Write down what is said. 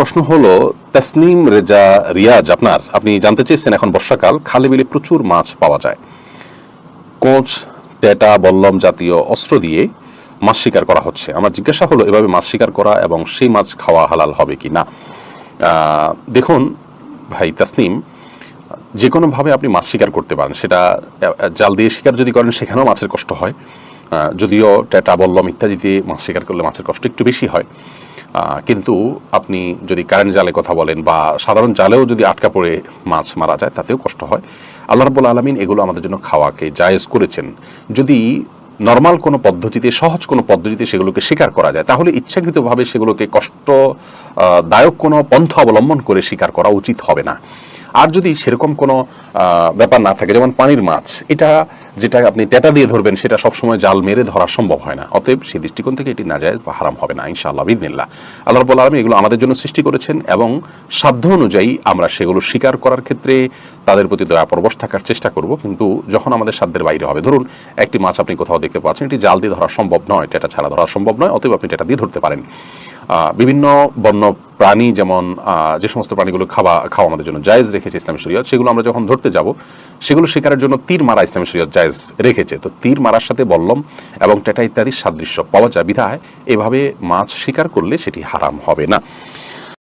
প্রশ্ন হলো, তাসনিম রেজা রিয়াজ আপনার, আপনি জানতে চেয়েছেন এখন বর্ষাকাল, খালে বিলে প্রচুর মাছ পাওয়া যায়। কোচ, টেটা, বল্লম জাতীয় অস্ত্র দিয়ে মাছ শিকার করা হচ্ছে। আমার জিজ্ঞাসা হলো, এভাবে মাছ শিকার করা এবং সেই মাছ খাওয়া হালাল হবে কি না? দেখুন ভাই, তাসনিম যে কোনোভাবে আপনি মাছ শিকার করতে পারেন। সেটা জাল দিয়ে শিকার যদি করেন, সেখানেও মাছের কষ্ট হয়। যদিও টেটা, বল্লম ইত্যাদি দিয়ে মাছ শিকার করলে মাছের কষ্ট একটু বেশি হয়। কিন্তু আপনি যদি কারেন্ট জালে কথা বলেন বা সাধারণ জালেও যদি আটকা পড়ে মাছ মারা যায়, তাতেও কষ্ট হয়। আল্লাহ রাবুল আলমিন এগুলো আমাদের জন্য খাওয়াকে জায়েজ করেছেন। যদি নর্মাল কোনো পদ্ধতিতে, সহজ কোনো পদ্ধতিতে সেগুলোকে স্বীকার করা যায়, তাহলে ইচ্ছাকৃতভাবে সেগুলোকে কষ্টদায়ক দায়ক কোনো পন্থা অবলম্বন করে স্বীকার করা উচিত হবে না। আর যদি সেরকম কোনো ব্যাপার না থাকে, যেমন পানির মাছ, এটা যেটা আপনি টেটা দিয়ে ধরবেন, সেটা সবসময় জাল মেরে ধরা সম্ভব হয় না। অতএব সেই দৃষ্টিকোণ থেকে এটি নাজায়েজ বা হারাম হবে না, ইনশাআল্লাহ বিদিনিল্লাহ আল্লাহ রাব্বুল আলমী এগুলো আমাদের জন্য সৃষ্টি করেছেন এবং সাধ্য অনুযায়ী আমরা সেগুলো স্বীকার করার ক্ষেত্রে তাদের প্রতি দয়া পরবশ থাকার চেষ্টা করব, কিন্তু যখন আমাদের সাধ্যের বাইরে হবে, ধরুন একটি মাছ আপনি কোথাও দেখতে পাচ্ছেন, এটি জাল দিয়ে ধরা সম্ভব নয়, টেটা ছাড়া ধরা সম্ভব নয়, অতএব আপনি টেটা দিয়ে ধরতে পারেন। বিভিন্ন বন্য প্রাণী যেমন যে সমস্ত প্রাণীগুলো খাওয়া খাওয়া আমাদের জন্য জায়েজ রেখেছে ইসলামী শরীয়ত, সেগুলো আমরা যখন ধরতে যাব, সেগুলো শিকারের জন্য তীর মারা ইসলামী শরীয়ত জায়েজ রেখেছে। তো তীর মারার সাথে বললম এবং টেটা ইত্যাদির সাদৃশ্য পাওয়া যায় বিধায়, এভাবে মাছ শিকার করলে সেটি হারাম হবে না।